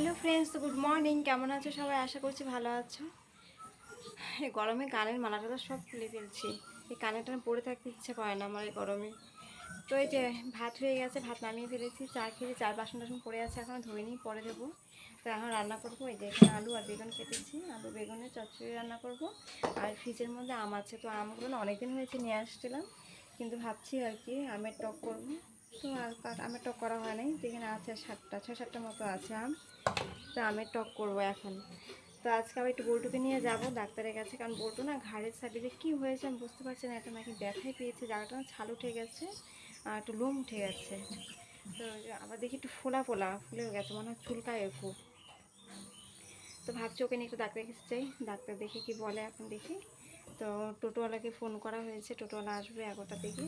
Hello friends, good morning. কেমন আছো সবাই? আশা করছি ভালো আছো। এই গরমে কানের মালাটা তো সব খুলে ফেলছি। এই কানে টানে পড়ে থাকতে ইচ্ছে করে না আমার এই গরমে। তো এই যে ভাত হয়ে গেছে, ভাত নামিয়ে ফেলেছি, চা খেয়ে চার বাসন টাসন পড়ে আছে, এখন ধুয়ে নিই পরে দেবো। তো এখন রান্না করব, এই যে এখানে আলু আর বেগুন কেটেছি, আলু বেগুনের চচ্চড়ি রান্না করব। আর ফ্রিজের মধ্যে আম আছে, তো আমগুলো অনেকদিন হয়েছে নিয়ে আসছিলাম, কিন্তু ভাবছি আর কি আমের টক করব। তো আর আমের টক করা হয় নাই যেখানে আছে সাতটা, ছয় সাতটা মতো আছে আম। তো আমের টক করব এখন। তো আজকে আমি একটু বল্টুকে নিয়ে যাব ডাক্তারের কাছে, কারণ বল্টু না ঘাড়ের সাইডে কী হয়েছে আমি বুঝতে পারছি না এটা নাকি ব্যথাই পেয়েছে, জায়গাটা না ছাল উঠে গেছে, আর একটু লোম উঠে গেছে। তো আবার দেখি একটু ফোলা ফোলা ফুলেও গেছে, মনে হয় চুলকায় খুব। তো ভাবছি ওকে নিয়ে একটু ডাক্তারের কাছে চাই ডাক্তার দেখে কি বলে এখন দেখি। তো টোটোওয়ালাকে ফোন করা হয়েছে, টোটোওয়ালা আসবে এগারোটা থেকে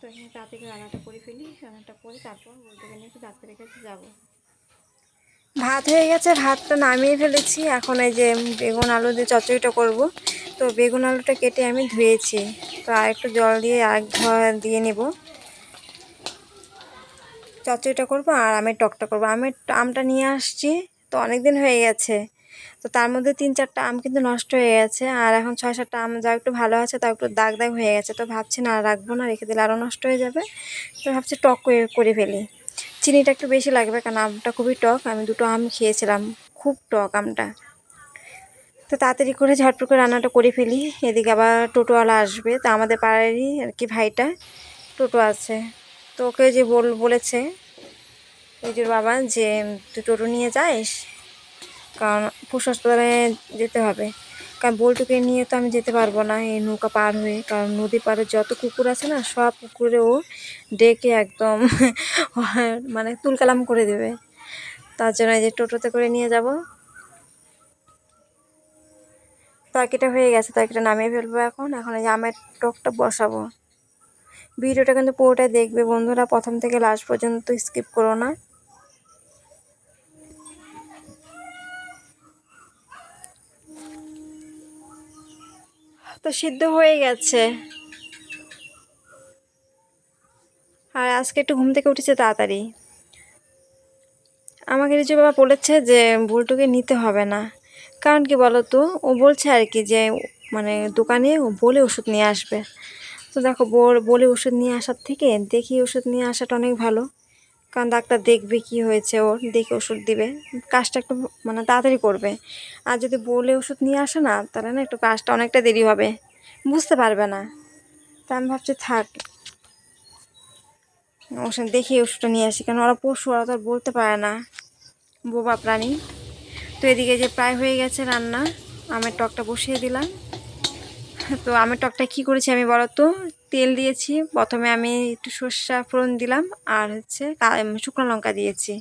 তো এখানে তাড়াতাড়ি রান্নাটা করে ফেলি, রান্নাটা করে তারপর বলতে গেলে একটু ডাক্তারের কাছে যাব। ভাত হয়ে গেছে, ভাতটা নামিয়ে ফেলেছি। এখন এই যে বেগুন আলু দিয়ে চচ্চড়িটা করব। তো বেগুন আলুটা কেটে আমি ধুয়েছি। তো আর একটু জল দিয়ে আর ধোয়া দিয়ে নেব। চচ্চড়িটা করব আর আমের টকটা করব। আমের আমটা নিয়ে আসছি। তো অনেক দিন হয়ে গেছে। তো তার মধ্যে তিন চারটা আম কিন্তু নষ্ট হয়ে গেছে, আর এখন ছয় সাতটা আম যা একটু ভালো আছে তা একটু দাগ দাগ হয়ে গেছে। তো ভাবছি না রাখব না, রেখে দিলে আরও নষ্ট হয়ে যাবে। তো ভাবছি টক করে ফেলি। চিনিটা একটু বেশি লাগবে কারণ আমটা খুবই টক। আমি দুটো আম খেয়েছিলাম, খুব টক আমটা। তো তাড়াতাড়ি করে ঝটপট করে রান্নাটা করে ফেলি। এদিকে আবার টোটোওয়ালা আসবে, তো আমাদের পাড়ারই আর কি ভাইটা টোটো আছে। তো ওকে যে বল, বলেছে ওই বাবা যে তুই টোটো নিয়ে যাস কারণ পশু হাসপাতালে যেতে হবে। কারণ বোলটুকে নিয়ে তো আমি যেতে পারব না এই নৌকা পার হয়ে। কারণ নদী পাড়ে যত কুকুর আছে না, সব কুকুরে ও ডেকে একদম মানে তুলকালাম করে দেবে। তার জন্য যে টোটোতে করে নিয়ে যাব। তরকিটা হয়ে গেছে, তরকিটা নামিয়ে ফেলব এখন। এখন এই আমের টকটা বসাবো। ভিডিওটা কিন্তু পুরোটাই দেখবে বন্ধুরা। প্রথম থেকে লাস্ট পর্যন্ত স্কিপ করো না। তো সিদ্ধ হয়ে গেছে। আর আজকে একটু ঘুম থেকে উঠেছে তাড়াতাড়ি। আমাকে রিজু বাবা বলেছে যে, ভুলটুকে নিতে হবে না। কারণ কি বলো তো ও বলছে আর কি যে মানে দোকানে ও বলে ওষুধ নিয়ে আসবে। তো দেখো বল- ওষুধ নিয়ে আসার থেকে দেখি ওষুধ নিয়ে আসাটা অনেক ভালো। কারণ ডাক্তার দেখবে কি হয়েছে, ওর দেখে ওষুধ দিবে। কাজটা একটু মানে তাড়াতাড়ি করবে। আর যদি বলে ওষুধ নিয়ে আসে না, তাহলে না একটু কাজটা অনেকটা দেরি হবে। বুঝতে পারবে না। তা আমি ভাবছি থাক। ওষুধ দেখি ওষুধটা নিয়ে আসি, কারণ ওরা পশু, ওরা তো আর বলতে পারে না। বোবা প্রাণী। তো এদিকে যে প্রায় হয়ে গেছে রান্না, আমের টকটা বসিয়ে দিলাম। তো আমের টকটা কি করেছি আমি বলো তো? তেল দিয়েছি। প্রথমে আমি একটু সর্ষা ফোড়ন দিলাম আর হচ্ছে শুকনো লঙ্কা দিয়েছি।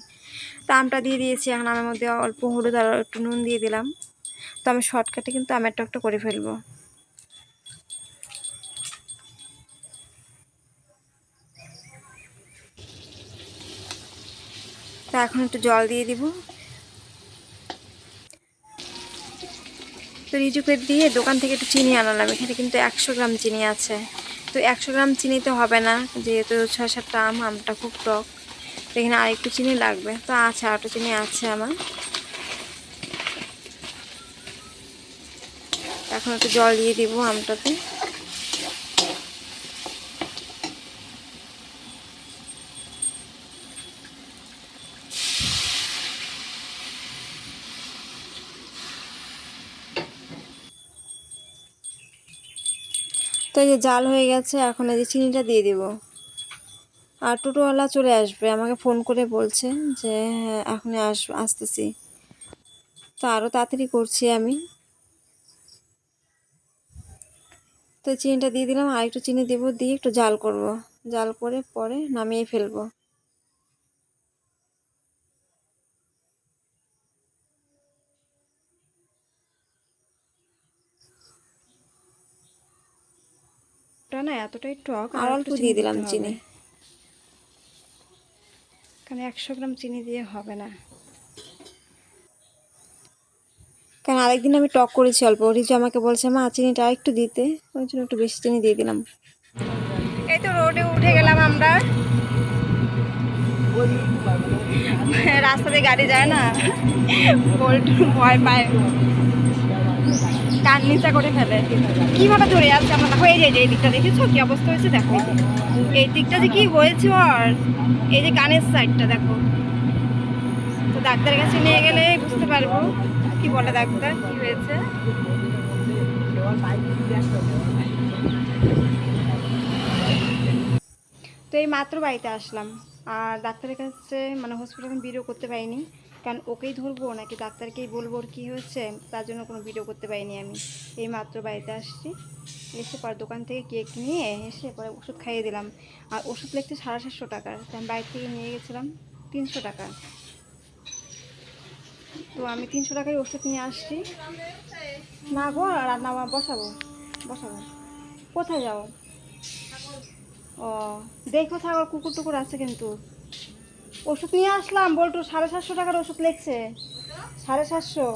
তো আমটা দিয়ে দিয়েছি। এখন আমের মধ্যে অল্প হলুদ আর একটু নুন দিয়ে দিলাম। তো আমি শর্টকাটে কিন্তু আমের টকটা করে ফেলব। তা এখন একটু জল দিয়ে দিব। তো রিজুকে দিয়ে দোকান থেকে একটু চিনি আনালাম। এখানে কিন্তু একশো গ্রাম চিনি আছে। তো একশো গ্রাম চিনি তো হবে না, যেহেতু ছয় সাতটা আম, আমটা খুব টক। এখানে আরেকটু চিনি লাগবে। তো আছে, আরেকটু চিনি আছে আমার। এখন একটু জল দিয়ে দিব আমটাতে। তো যে জাল হয়ে গেছে, এখন এই যে চিনিটা দিয়ে দেব। আর টোটোওয়ালা চলে আসবে, আমাকে ফোন করে বলছে যে হ্যাঁ এখনই আস, আসতেছি। তো আরও তাড়াতাড়ি করছি আমি। তো চিনিটা দিয়ে দিলাম আর একটু চিনি দেবো, দিয়ে একটু জাল করব। জাল করে পরে নামিয়ে ফেলব। ওটা না এতটাই টক আর অল্প দিয়ে দিলাম চিনি। কারণ একশো গ্রাম চিনি দিয়ে হবে না। কারণ আরেকদিন আমি টক করেছি অল্প। রিজু আমাকে বলছে মা চিনিটা একটু দিতে। ওই জন্য একটু বেশি চিনি দিয়ে দিলাম। এই তো রোডে উঠে গেলাম আমরা। রাস্তাতে গাড়ি যায় না। বল্টু ভয় পায়। কান নিচা করে ফেলে। কীভাবে ধরে আছে আমরা হয়ে যায় যে এই দিকটা দেখেছ কি অবস্থা হয়েছে? দেখো এই দিকটা। যে কি হয়েছে আর এই যে কানের সাইডটা দেখো। তো ডাক্তারের কাছে নিয়ে গেলে বুঝতে পারব কি বলে ডাক্তার, কি হয়েছে। তো এই মাত্র বাড়িতে আসলাম। আর ডাক্তারের কাছে মানে হসপিটালে ভিডিও করতে পারিনি। কারণ ওকেই ধরবো নাকি ডাক্তারকেই বলব ওর কী হয়েছে? তার জন্য কোনো ভিডিও করতে পারিনি আমি। এই মাত্র বাড়িতে আসছি। এসে পর দোকান থেকে কেক নিয়ে এসে পরে ওষুধ খাইয়ে দিলাম। আর ওষুধ লিখতে সাড়ে সাতশো টাকার আমি বাইরে থেকে নিয়ে গেছিলাম তিনশো টাকা। তো আমি তিনশো টাকায় ওষুধ নিয়ে আসছি। না গো, রান্না বসাবো? বসাবো। কোথায় যাও? ও, দেখো ছাগল কুকুর টুকুর আছে কিন্তু। ওষুধ নিয়ে আসলাম, বলটু সাড়ে সাতশো টাকার ওষুধ লিখছে সাড়ে সাতশো।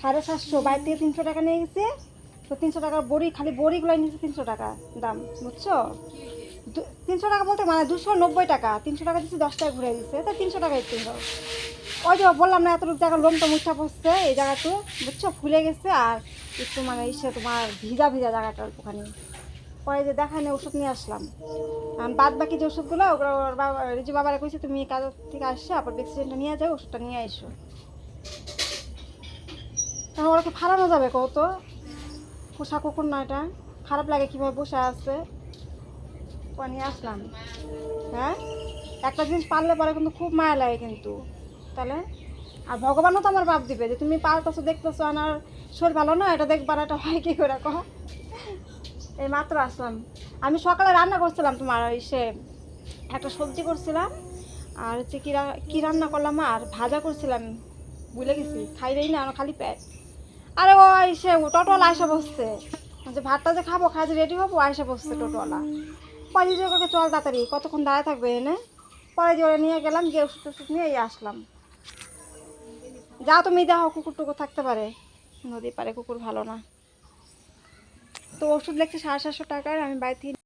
সাড়ে সাতশো, বাইরে থেকে তিনশো টাকা নিয়ে গেছে। তো তিনশো টাকার বড়ি, খালি বড়িগুলো নিয়েছে তিনশো টাকা দাম, বুঝছ? তিনশো টাকা বলতে মানে দুশো নব্বই টাকা, তিনশো টাকা দিচ্ছে দশ টাকা ঘুরে দিচ্ছে তা তিনশো টাকা একটু দাও ওই যে বললাম না, এতটুকু জায়গা লোমটা মুঠা পড়ছে, এই জায়গাটা, বুঝছ? ফুলে গেছে আর একটু মানে ইসে তোমার ভিজা ভিজা জায়গাটা ওখানে। পরে যে দেখায় না ওষুধ নিয়ে আসলাম। বাদ বাকি যে ওষুধগুলো, ওগুলো ওর বাবা রিজু বাবারা কইছে, তুমি কাজ থেকে আসছে, আবার ভ্যাকসিনটা নিয়ে যাও, ওষুধটা নিয়ে এসো তাহলে ওরাকে ফালানো যাবে কত পোষা কুকুর না এটা। খারাপ লাগে কীভাবে বসে আছে। নিয়ে আসলাম। হ্যাঁ? একটা জিনিস পারলে পরে কিন্তু খুব মায়া লাগে কিন্তু। তাহলে? আর ভগবানও তো আমার বাপ দিবে, যে তুমি পারতেছো, দেখতেছো আনার শরীর ভালো না, এটা দেখবার এটা হয় কি করে কহ এই মাত্র আসলাম। আমি সকালে রান্না করছিলাম তোমার ওই সে একটা সবজি করছিলাম, আর হচ্ছে কি কি রান্না করলাম আর ভাজা করছিলাম, ভুলে গেছি, খাই দেই না খালি পেট। আরে ও এসে টোটোওয়ালা আইসা বসছে। যে ভাতটা যে খাব যে রেডি হব আইসা বসছে টোটোওয়ালা। পরে যে ওকে চল তাড়াতাড়ি, কতক্ষণ দাঁড়ায় থাকবে এনে? পরে যে নিয়ে গেলাম, গিয়ে ওষুধ টষুধ নিয়ে আসলাম। যাও তুমি দেখো কুকুর টুকুর থাকতে পারে। নদী পারে কুকুর ভালো না। তো ওষুধ লাগছে সাড়ে সাতশো টাকার আমি বাড়ি থেকে